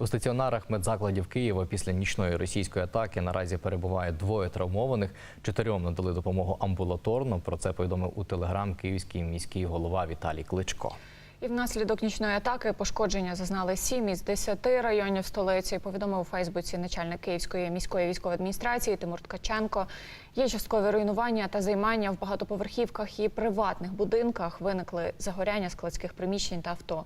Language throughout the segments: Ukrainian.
У стаціонарах медзакладів Києва після нічної російської атаки наразі перебуває двоє травмованих. Чотирьом надали допомогу амбулаторно. Про це повідомив у телеграм київський міський голова Віталій Кличко. І внаслідок нічної атаки пошкодження зазнали сім із десяти районів столиці. Повідомив у Фейсбуці начальник Київської міської військової адміністрації Тимур Ткаченко. Є часткове руйнування та займання в багатоповерхівках і приватних будинках. Виникли загоряння складських приміщень та авто.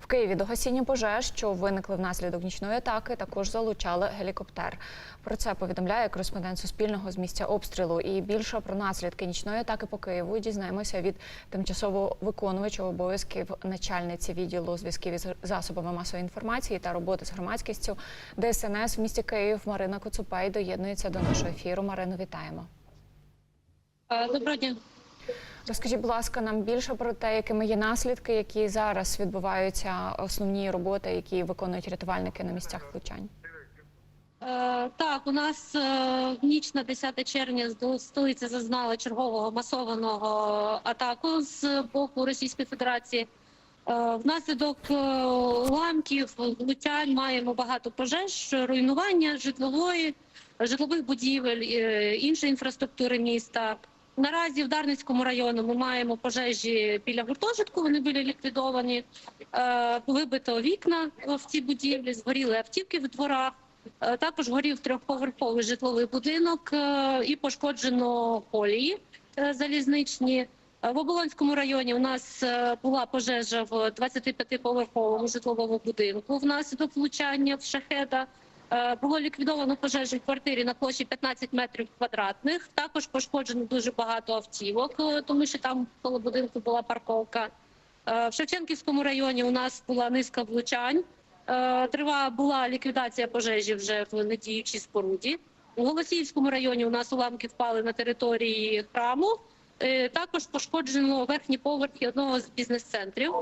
В Києві до гасіння пожеж, що виникли внаслідок нічної атаки, також залучали гелікоптер. Про це повідомляє кореспондент Суспільного з місця обстрілу. І більше про наслідки нічної атаки по Києву дізнаємося від тимчасово виконувача обов'язків начальниці відділу зв'язків із засобами масової інформації та роботи з громадськістю ДСНС в місті Київ Марина Коцупей доєднується до нашого ефіру. Марину, вітаємо. Е, Доброго дня. Розкажіть, будь ласка, нам більше про те, якими є наслідки, які зараз відбуваються основні роботи, які виконують рятувальники на місцях влучань. Е, Так, у нас е, в ніч на 10 червня столиця зазнала чергового масованого атаку з боку Російської Федерації. Е, Внаслідок е, уламків, влучань маємо багато пожеж, руйнування житлової, житлових будівель, е, іншої інфраструктури міста. Наразі в Дарницькому районі ми маємо пожежі біля гуртожитку. Вони були ліквідовані. Вибито вікна в цій будівлі, згоріли автівки в дворах. Також горів трьохповерховий житловий будинок і пошкоджено колії залізничні. Е, В Оболонському районі у нас е, була пожежа в 25-поверховому житловому будинку внаслідок влучання в шахеда. Е, Було ліквідовано пожежу в квартирі на площі 15 метрів квадратних. Також пошкоджено дуже багато автівок, тому що там коло будинку була парковка. В Шевченківському районі у нас була низка влучань. Трива була ліквідація пожежі вже в недіючій споруді. У Голосіївському районі у нас уламки впали на території храму. Е, Також пошкоджено верхні поверхи одного з бізнес-центрів.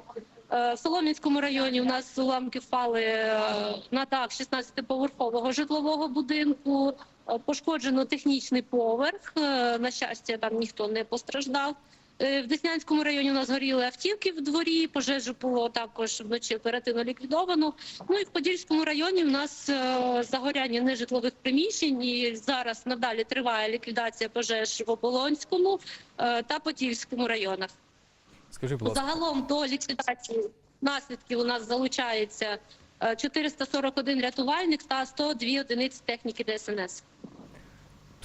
Е, В Солом'янському районі у нас уламки впали е, на дах 16-поверхового житлового будинку. Пошкоджено технічний поверх. На щастя, там ніхто не постраждав. Е, В Деснянському районі у нас горіли автівки в дворі. Пожежу було також вночі оперативно ліквідовано. Ну і в Подільському районі у нас е, загоряння нежитлових приміщень. І зараз надалі триває ліквідація пожеж в Оболонському е, та Подільському районах. Скажіть, будь ласка, Загалом до ліквідації наслідків у нас залучається е, 441 рятувальник та 102 одиниці техніки ДСНС.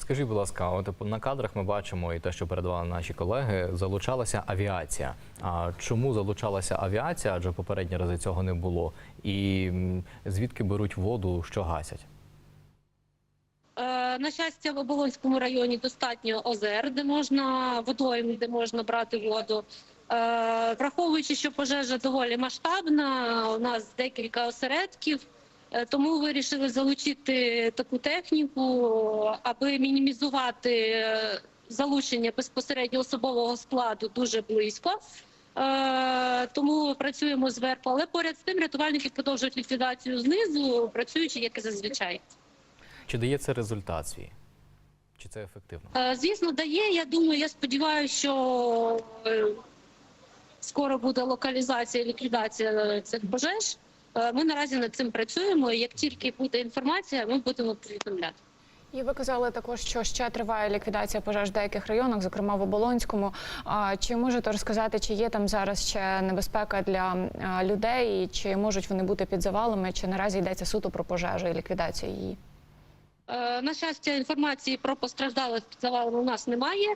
Скажіть, будь ласка, от на кадрах ми бачимо і те, що передавали наші колеги, залучалася авіація. А чому залучалася авіація? Адже попередні рази цього не було. І звідки беруть воду, що гасять? Е, На щастя, в Оболонському районі достатньо озер, де можна водойм, де можна брати воду. Е, Враховуючи, що пожежа доволі масштабна, у нас декілька осередків, тому вирішили залучити таку техніку, аби мінімізувати е, залучення безпосередньо особового складу дуже близько. Е, Тому працюємо зверху, але поряд з тим рятувальники продовжують ліквідацію знизу, працюючи як і зазвичай. Чи дає це результат свій? Чи це ефективно? Е, Звісно, дає. Я думаю, я сподіваюся, що е, скоро буде локалізація і ліквідація цих пожеж. Е, Ми наразі над цим працюємо. і Як тільки буде інформація, ми будемо повідомляти. І ви казали також, що ще триває ліквідація пожеж в деяких районах, зокрема в Оболонському. Чи можете розказати, чи є там зараз ще небезпека для людей, і чи можуть вони бути під завалами, чи наразі йдеться суто про пожежу і ліквідацію її? Е, На щастя, інформації про постраждалих під завалами у нас немає.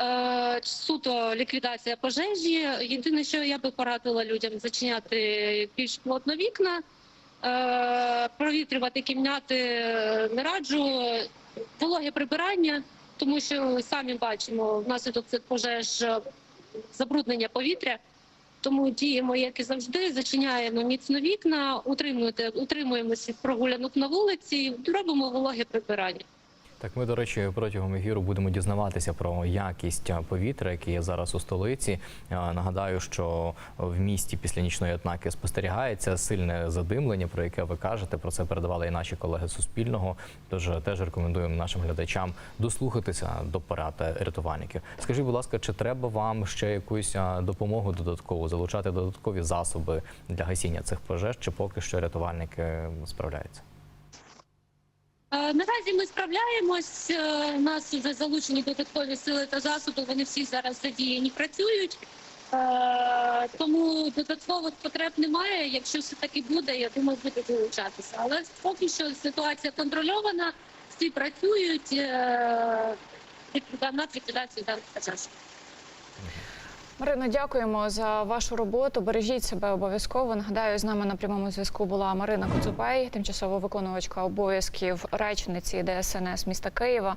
Е, Суто ліквідація пожежі. Єдине, що я би порадила людям зачиняти більш плотно вікна, е, провітрювати кімнати е, не раджу, вологе прибирання, тому що самі бачимо внаслідок цих пожеж забруднення повітря. Тому діємо, як і завжди, зачиняємо міцно вікна, утримуємося прогулянок на вулиці, робимо вологе прибирання. Так, ми, до речі, протягом ефіру будемо дізнаватися про якість повітря, яке є зараз у столиці. Нагадаю, що в місті після нічної атаки спостерігається сильне задимлення, про яке ви кажете. Про це передавали і наші колеги Суспільного. Тож е, теж рекомендуємо нашим глядачам дослухатися до порад е, рятувальників. Скажіть, будь ласка, чи треба вам ще якусь допомогу додаткову, залучати додаткові засоби для гасіння цих пожеж, чи поки що рятувальники справляються? Е, Наразі ми справляємось. е, У нас вже залучені додаткові сили та засоби. Вони всі зараз задіяні працюють. Е, Тому додаткових потреб немає. Якщо все таки буде, я думаю, буде долучатися. Але поки що ситуація контрольована, всі працюють ліквіда- над ліквідацією даних пожеж. Марино, дякуємо за вашу роботу. Бережіть себе обов'язково. Нагадаю, з нами на прямому зв'язку була Марина Коцупей, тимчасово виконувачка обов'язків речниці ДСНС міста Києва.